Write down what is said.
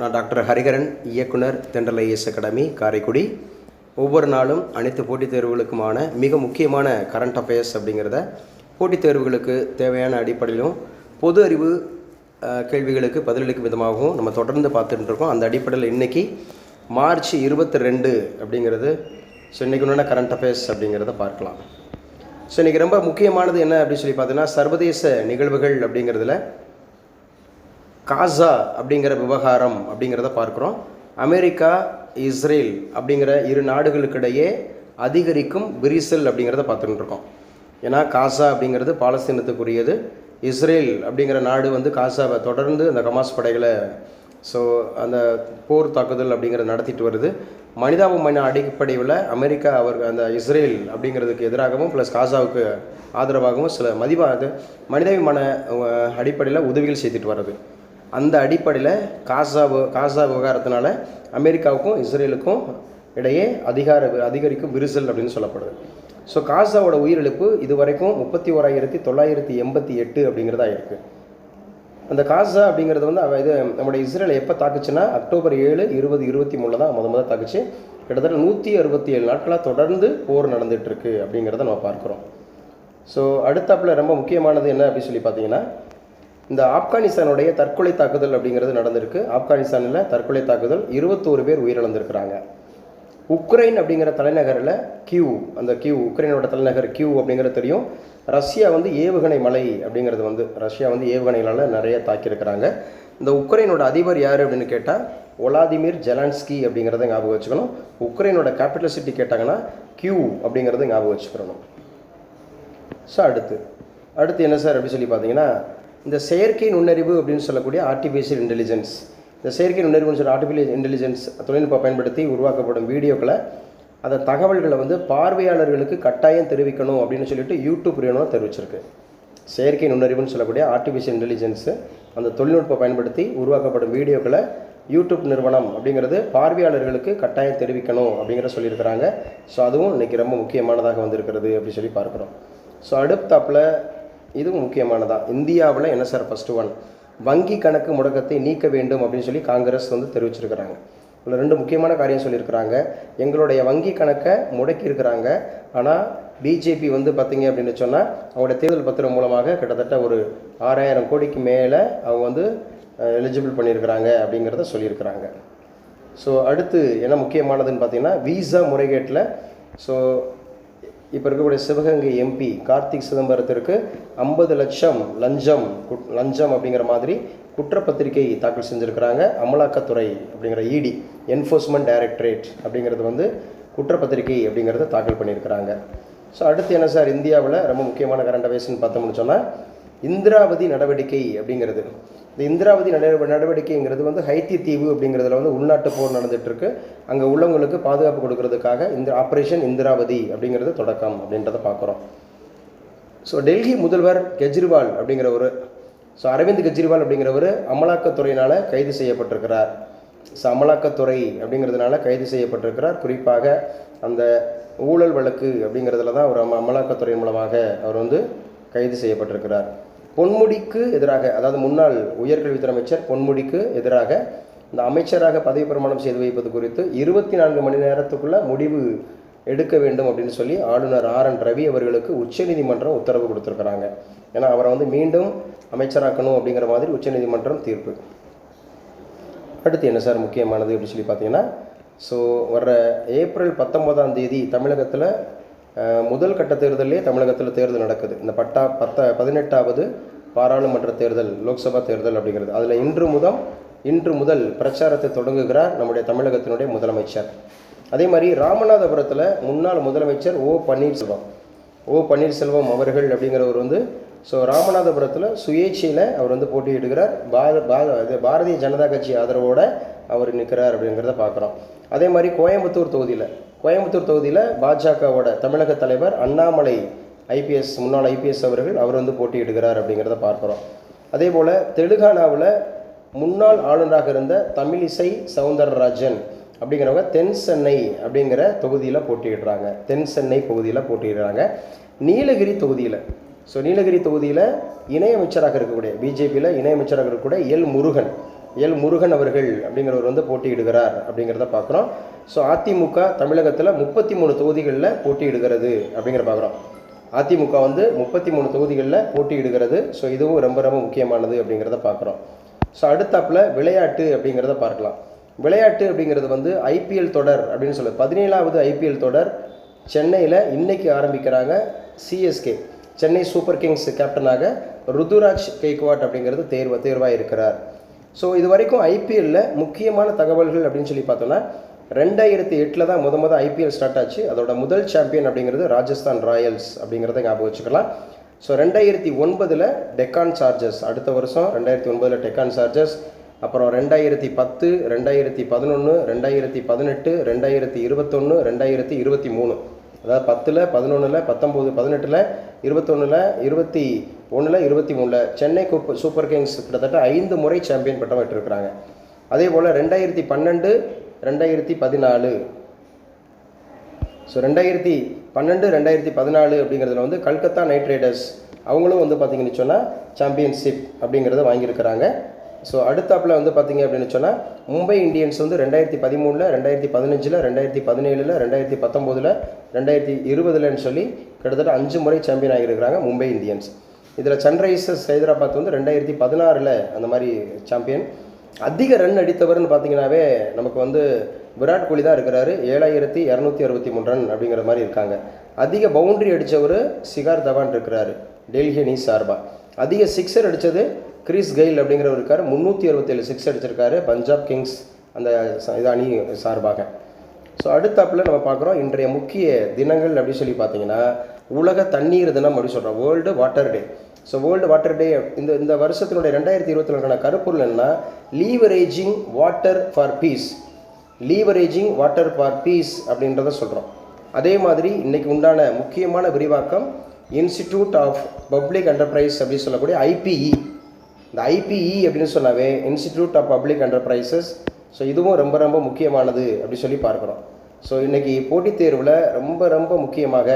நான் டாக்டர் ஹரிகரன் இயக்குனர் தென்றல் ஐஎஸ் அகாடமி காரைக்குடி. ஒவ்வொரு நாளும் அனைத்து போட்டித் தேர்வுகளுக்குமான மிக முக்கியமான கரண்ட் அஃபேர்ஸ் அப்படிங்கிறத போட்டித் தேர்வுகளுக்கு தேவையான அடிப்படையிலும் பொது அறிவு கேள்விகளுக்கு பதிலளிக்கும் விதமாகவும் நம்ம தொடர்ந்து பார்த்துட்டு இருக்கோம். அந்த அடிப்படையில் இன்றைக்கி மார்ச் இருபத்தி ரெண்டு அப்படிங்கிறது. ஸோ இன்றைக்கி உண்டான கரண்ட் அஃபேர்ஸ் அப்படிங்கிறத பார்க்கலாம். ஸோ இன்றைக்கி ரொம்ப முக்கியமானது என்ன அப்படின்னு சொல்லி பார்த்தீங்கன்னா சர்வதேச நிகழ்வுகள் அப்படிங்கிறதுல காசா அப்படிங்கிற விவகாரம் அப்படிங்கிறத பார்க்குறோம். அமெரிக்கா இஸ்ரேல் அப்படிங்கிற இரு நாடுகளுக்கிடையே அதிகரிக்கும் விரிசல் அப்படிங்கிறத பார்த்துட்டு இருக்கோம். ஏன்னா காசா அப்படிங்கிறது பாலஸ்தீனத்துக்குரியது. இஸ்ரேல் அப்படிங்கிற நாடு வந்து காசாவை தொடர்ந்து அந்த கமாஸ் படைகளை ஸோ அந்த போர் தாக்குதல் அப்படிங்கிறத நடத்திட்டு வருது. மனிதாபிமான அடிப்படையில் அமெரிக்கா அவர் அந்த இஸ்ரேல் அப்படிங்கிறதுக்கு எதிராகவும் ப்ளஸ் காசாவுக்கு ஆதரவாகவும் சில மதிவா அது மனிதாபிமான அடிப்படையில் உதவிகள் செய்துட்டு வர்றது. அந்த அடிப்படையில் காசா காசா விவகாரத்தினால அமெரிக்காவுக்கும் இஸ்ரேலுக்கும் இடையே அதிகார அதிகரிக்கும் விரிசல் அப்படின்னு சொல்லப்படுது. ஸோ காசாவோட உயிரிழப்பு இது வரைக்கும் முப்பத்தி ஓராயிரத்தி தொள்ளாயிரத்தி எண்பத்தி எட்டு அப்படிங்கிறதா இருக்குது அந்த காசா அப்படிங்கிறது வந்து அவ இது நம்முடைய இஸ்ரேலை எப்போ தாக்குச்சுன்னா அக்டோபர் ஏழு இருபது இருபத்தி மூணில் தான் முத முத தாக்குச்சு. கிட்டத்தட்ட நூற்றி அறுபத்தி ஏழு நாட்களாக தொடர்ந்து போர் நடந்துகிட்ருக்கு அப்படிங்கிறத நம்ம பார்க்குறோம். ஸோ அடுத்தப்பில் ரொம்ப முக்கியமானது என்ன அப்படின்னு சொல்லி பார்த்தீங்கன்னா இந்த ஆப்கானிஸ்தானுடைய தற்கொலை தாக்குதல் அப்படிங்கிறது நடந்திருக்கு. ஆப்கானிஸ்தானில் தற்கொலை தாக்குதல் இருபத்தோரு பேர் உயிரிழந்திருக்கிறாங்க. உக்ரைன் அப்படிங்கிற தலைநகரில் கியூ அந்த கியூ உக்ரைனோட தலைநகர் கியூ அப்படிங்கிறது தெரியும். ரஷ்யா வந்து ஏவுகணை மலை அப்படிங்கிறது வந்து ரஷ்யா வந்து ஏவுகணைகளால் நிறைய தாக்கியிருக்கிறாங்க. இந்த உக்ரைனோட அதிபர் யார் அப்படின்னு கேட்டால் ஒலாதிமிர் ஜெலான்ஸ்கி அப்படிங்கிறத ஞாபகம் வச்சுக்கணும். உக்ரைனோட கேபிட்டல் சிட்டி கேட்டாங்கன்னா கியூ அப்படிங்கிறத ஞாபகம் வச்சுக்கணும் ஸோ அடுத்து. அடுத்து என்ன சார் அப்படி சொல்லி பார்த்தீங்கன்னா இந்த செயற்கை நுண்ணறிவு அப்படின்னு சொல்லக்கூடிய ஆர்டிஃபிஷியல் இன்டெலிஜென்ஸ் இந்த செயற்கை நுண்ணறிவுன்னு சொல்ல ஆர்டிஃபிஷியல் இன்டெலிஜென்ஸ் தொழில்நுட்பம் பயன்படுத்தி உருவாக்கப்படும் வீடியோக்களை அந்த தகவல்களை வந்து பார்வையாளர்களுக்கு கட்டாயம் தெரிவிக்கணும் அப்படின்னு சொல்லிட்டு யூடியூப் நிறுவனம் தெரிவிச்சிருக்கு. செயற்கை நுண்ணறிவுன்னு சொல்லக்கூடிய ஆர்டிஃபிஷியல் இன்டெலிஜென்ஸு அந்த தொழில்நுட்பம் பயன்படுத்தி உருவாக்கப்படும் வீடியோக்களை யூடியூப் நிறுவனம் அப்படிங்கிறது பார்வையாளர்களுக்கு கட்டாயம் தெரிவிக்கணும் அப்படிங்கிற சொல்லியிருக்கிறாங்க. ஸோ அதுவும் இன்றைக்கி ரொம்ப முக்கியமானதாக வந்திருக்கிறது அப்படி சொல்லி பார்க்குறோம். ஸோ அடுத்தாப்பில் இதுவும் முக்கியமானதா? இந்தியாவில் என்ன சார் ஃபஸ்ட்டு ஒன் வங்கி கணக்கு முடக்கத்தை நீக்க வேண்டும் அப்படின்னு சொல்லி காங்கிரஸ் வந்து தெரிவிச்சிருக்கிறாங்க. இதில் ரெண்டு முக்கியமான காரியம் சொல்லியிருக்கிறாங்க. எங்களுடைய வங்கி கணக்கை முடக்கி இருக்கிறாங்க ஆனால் பிஜேபி வந்து பார்த்தீங்க அப்படின்னு சொன்னால் அவங்களோட தேர்தல் பத்திரம் மூலமாக கிட்டத்தட்ட ஒரு ஆறாயிரம் கோடிக்கு மேலே அவங்க வந்து எலிஜிபிள் பண்ணியிருக்கிறாங்க அப்படிங்கிறத சொல்லியிருக்கிறாங்க. ஸோ அடுத்து என்ன முக்கியமானதுன்னு பார்த்தீங்கன்னா விசா முறைகேட்டில் ஸோ இப்போ இருக்கக்கூடிய சிவகங்கை எம்பி கார்த்திக் சிதம்பரத்திற்கு ஐம்பது லட்சம் லஞ்சம் குட்- லஞ்சம் அப்படிங்கிற மாதிரி குற்றப்பத்திரிகை தாக்கல் செஞ்சுருக்கிறாங்க. அமலாக்கத்துறை அப்படிங்கிற இடி என்ஃபோர்ஸ்மெண்ட் டைரக்டரேட் அப்படிங்கிறது வந்து குற்றப்பத்திரிகை அப்படிங்கிறத தாக்கல் பண்ணியிருக்கிறாங்க. ஸோ அடுத்து என்ன சார்? இந்தியாவில் ரொம்ப முக்கியமான கரண்ட் அஃபேர்ஸ்னு பார்த்தோம்னு சொன்னால் இந்திராவதி நடவடிக்கை அப்படிங்கிறது. இந்த இந்திராவதி நட நடவடிக்கைங்கிறது வந்து ஹைத்தி தீவு அப்படிங்கிறதுல வந்து உள்நாட்டு போர் நடந்துட்டுருக்கு. அங்கே உள்ளவங்களுக்கு பாதுகாப்பு கொடுக்கறதுக்காக இந்த ஆப்ரேஷன் இந்திராவதி அப்படிங்கிறது தொடக்கம் அப்படின்றத பார்க்குறோம் ஸோ டெல்லி முதல்வர் கெஜ்ரிவால் அப்படிங்கிற ஒரு ஸோ அரவிந்த் கெஜ்ரிவால் அப்படிங்கிறவர் அமலாக்கத்துறையினால் கைது செய்யப்பட்டிருக்கிறார். ஸோ அமலாக்கத்துறை அப்படிங்கிறதுனால கைது செய்யப்பட்டிருக்கிறார். குறிப்பாக அந்த ஊழல் வழக்கு அப்படிங்கிறதுல தான் அவர் அம மூலமாக அவர் வந்து கைது செய்யப்பட்டிருக்கிறார். பொன்முடிக்கு எதிராக அதாவது முன்னாள் உயர்கல்வித்துறை அமைச்சர் பொன்முடிக்கு எதிராக இந்த அமைச்சராக பதவி பிரமாணம் செய்து வைப்பது குறித்து இருபத்தி நான்கு மணி நேரத்துக்குள்ளே முடிவு எடுக்க வேண்டும் அப்படின்னு சொல்லி ஆளுநர் ஆர் என் ரவி அவர்களுக்கு உச்சநீதிமன்றம் உத்தரவு கொடுத்துருக்குறாங்க. ஏன்னா அவரை வந்து மீண்டும் அமைச்சராக்கணும் அப்படிங்கிற மாதிரி உச்சநீதிமன்றம் தீர்ப்பு. அடுத்து என்ன சார் முக்கியமானது அப்படின்னு சொல்லி பார்த்தீங்கன்னா ஸோ வர்ற ஏப்ரல் பத்தொன்பதாம் தேதி தமிழகத்தில் முதல் கட்ட தேர்தலே தமிழகத்தில் தேர்தல் நடக்குது. இந்த பட்டா பத்த பதினெட்டாவது பாராளுமன்ற தேர்தல் லோக்சபா தேர்தல் அப்படிங்கிறது. அதில் இன்று முதல் இன்று முதல் பிரச்சாரத்தை தொடங்குகிறார் நம்முடைய தமிழகத்தினுடைய முதலமைச்சர். அதே மாதிரி ராமநாதபுரத்தில் முன்னாள் முதலமைச்சர் ஓ பன்னீர்செல்வம். ஓ பன்னீர்செல்வம் அவர்கள் அப்படிங்கிறவர் வந்து ஸோ ராமநாதபுரத்தில் சுயேட்சையில் அவர் வந்து போட்டியிடுகிறார். பார பார இது பாரதிய ஜனதா கட்சி ஆதரவோடு அவர் நிற்கிறார் அப்படிங்கிறத பார்க்குறோம் அதே மாதிரி கோயம்புத்தூர் தொகுதியில் கோயம்புத்தூர் தொகுதியில் பாஜகவோட தமிழக தலைவர் அண்ணாமலை ஐபிஎஸ் முன்னாள் ஐபிஎஸ் அவர்கள் அவர் வந்து போட்டியிடுகிறார் அப்படிங்கிறத பார்க்குறோம். அதே போல் தெலுங்கானாவில் முன்னாள் ஆளுநராக இருந்த தமிழிசை சவுந்தரராஜன் அப்படிங்கிறவங்க தென் சென்னை அப்படிங்கிற தொகுதியில் போட்டியிடுறாங்க. தென் சென்னை பகுதியில் போட்டியிடுறாங்க. நீலகிரி தொகுதியில் ஸோ நீலகிரி தொகுதியில் இணையமைச்சராக இருக்கக்கூடிய பிஜேபியில் இணையமைச்சராக இருக்கக்கூடிய எல் முருகன். எல் முருகன் அவர்கள் அப்படிங்கிறவர் வந்து போட்டியிடுகிறார் அப்படிங்கிறத பார்க்குறோம். ஸோ அதிமுக தமிழகத்தில் முப்பத்தி மூணு தொகுதிகளில் போட்டியிடுகிறது அப்படிங்கிற பார்க்குறோம். அதிமுக வந்து முப்பத்தி மூணு தொகுதிகளில் போட்டியிடுகிறது. ஸோ இதுவும் ரொம்ப ரொம்ப முக்கியமானது அப்படிங்கிறத பார்க்குறோம். ஸோ அடுத்தாப்பில் விளையாட்டு அப்படிங்கிறத பார்க்கலாம். விளையாட்டு அப்படிங்கிறது வந்து ஐபிஎல் தொடர் அப்படின்னு சொல்லுது. பதினேழாவது ஐபிஎல் தொடர் சென்னையில் இன்னைக்கு ஆரம்பிக்கிறாங்க சிஎஸ்கே சென்னை சூப்பர் கிங்ஸ் கேப்டனாக ருதுராஜ் கெய்க்வாட் அப்படிங்கிறது தேர்வு தேர்வாக இருக்கிறார் ஸோ இது வரைக்கும் ஐபிஎல்லில் முக்கியமான தகவல்கள் அப்படின்னு சொல்லி பார்த்தோன்னா ரெண்டாயிரத்தி எட்டில் தான் முத முத ஐபிஎல் ஸ்டார்ட் ஆச்சு. அதோட முதல் சாம்பியன் அப்படிங்கிறது ராஜஸ்தான் ராயல்ஸ் அப்படிங்கிறத ஞாபகம் வச்சுக்கலாம். ஸோ ரெண்டாயிரத்தி ஒன்பதில் டெக்கான் சார்ஜஸ் அடுத்த வருஷம் ரெண்டாயிரத்தி ஒன்பதில் டெக்கான் சார்ஜஸ் அப்புறம் ரெண்டாயிரத்தி பத்து ரெண்டாயிரத்தி பதினொன்று ரெண்டாயிரத்தி பதினெட்டு ரெண்டாயிரத்தி இருபத்தொன்று ரெண்டாயிரத்தி இருபத்தி மூணு. அதாவது பத்தில் பதினொன்றில் பத்தொம்போது பதினெட்டில் இருபத்தொன்னில் இருபத்தி ஒன்றில் இருபத்தி மூணில் சென்னை கூப்ப சூப்பர் கிங்ஸ் கிட்டத்தட்ட ஐந்து முறை சாம்பியன் பட்டம் பெற்றிருக்கிறாங்க அதே போல் ரெண்டாயிரத்தி பன்னெண்டு ரெண்டாயிரத்தி பதினாலு. ஸோ ரெண்டாயிரத்தி பன்னெண்டு ரெண்டாயிரத்தி பதினாலு அப்படிங்கிறதுல வந்து கல்கத்தா நைட் ரைடர்ஸ் அவங்களும் வந்து பார்த்தீங்கன்னு சொன்னால் சாம்பியன்ஷிப் அப்படிங்கிறத வாங்கியிருக்கிறாங்க. ஸோ அடுத்தாப்பில் வந்து பார்த்தீங்க அப்படின்னு சொன்னால் மும்பை இந்தியன்ஸ் வந்து ரெண்டாயிரத்தி பதிமூணில் ரெண்டாயிரத்தி பதினஞ்சில் ரெண்டாயிரத்தி பதினேழில் ரெண்டாயிரத்தி பத்தொம்போதில் ரெண்டாயிரத்தி இருபதுலன்னு சொல்லி கிட்டத்தட்ட அஞ்சு முறை சாம்பியன் ஆகியிருக்கிறாங்க மும்பை இந்தியன்ஸ். இதில் சன்ரைசர்ஸ் ஹைதராபாத் வந்து ரெண்டாயிரத்தி பதினாறில் அந்த மாதிரி சாம்பியன் அதிக ரன் அடித்தவர்னு பார்த்தீங்கன்னாவே நமக்கு வந்து விராட் கோலி தான் இருக்கிறாரு. ஏழாயிரத்தி இரநூத்தி அறுபத்தி மூணு ரன் அப்படிங்கிற மாதிரி இருக்காங்க. அதிக பவுண்ட்ரி அடித்தவர் சிகார் தவான் இருக்கிறாரு டெல்லி அணி சார்பாக அதிக சிக்ஸர் அடித்தது கிறிஸ் கெயில் அப்படிங்கிறவர் இருக்கார். முந்நூற்றி அறுபத்தேழு சிக்ஸ் அடிச்சிருக்காரு. பஞ்சாப் கிங்ஸ் அந்த ச- இது அணி சார்பாக. ஸோ அடுத்தப்பில் நம்ம பார்க்குறோம். இன்றைய முக்கிய தினங்கள் அப்படின்னு சொல்லி பார்த்தீங்கன்னா உலக தண்ணீர் தினம் அப்படின்னு சொல்கிறோம் world water day so world water day இந்த இந்த வருஷத்தினுடைய ரெண்டாயிரத்தி இருபத்தி நாலுக்கான கருப்பொருள் என்ன leveraging water for peace leveraging water for peace அப்படின்றத சொல்கிறோம் அதே மாதிரி இன்றைக்கு உண்டான முக்கியமான விரிவாக்கம் இன்ஸ்டிடியூட் ஆஃப் பப்ளிக் என்டர்பிரைஸ் அப்படின்னு சொல்லக்கூடிய ஐபிஇ இந்த ஐபிஇ அப்படின்னு சொன்னாவே institute of public enterprises so இதுவும் ரொம்ப ரொம்ப முக்கியமானது அப்படி சொல்லி பார்க்குறோம். ஸோ இன்றைக்கி போட்டித் தேர்வில் ரொம்ப ரொம்ப முக்கியமாக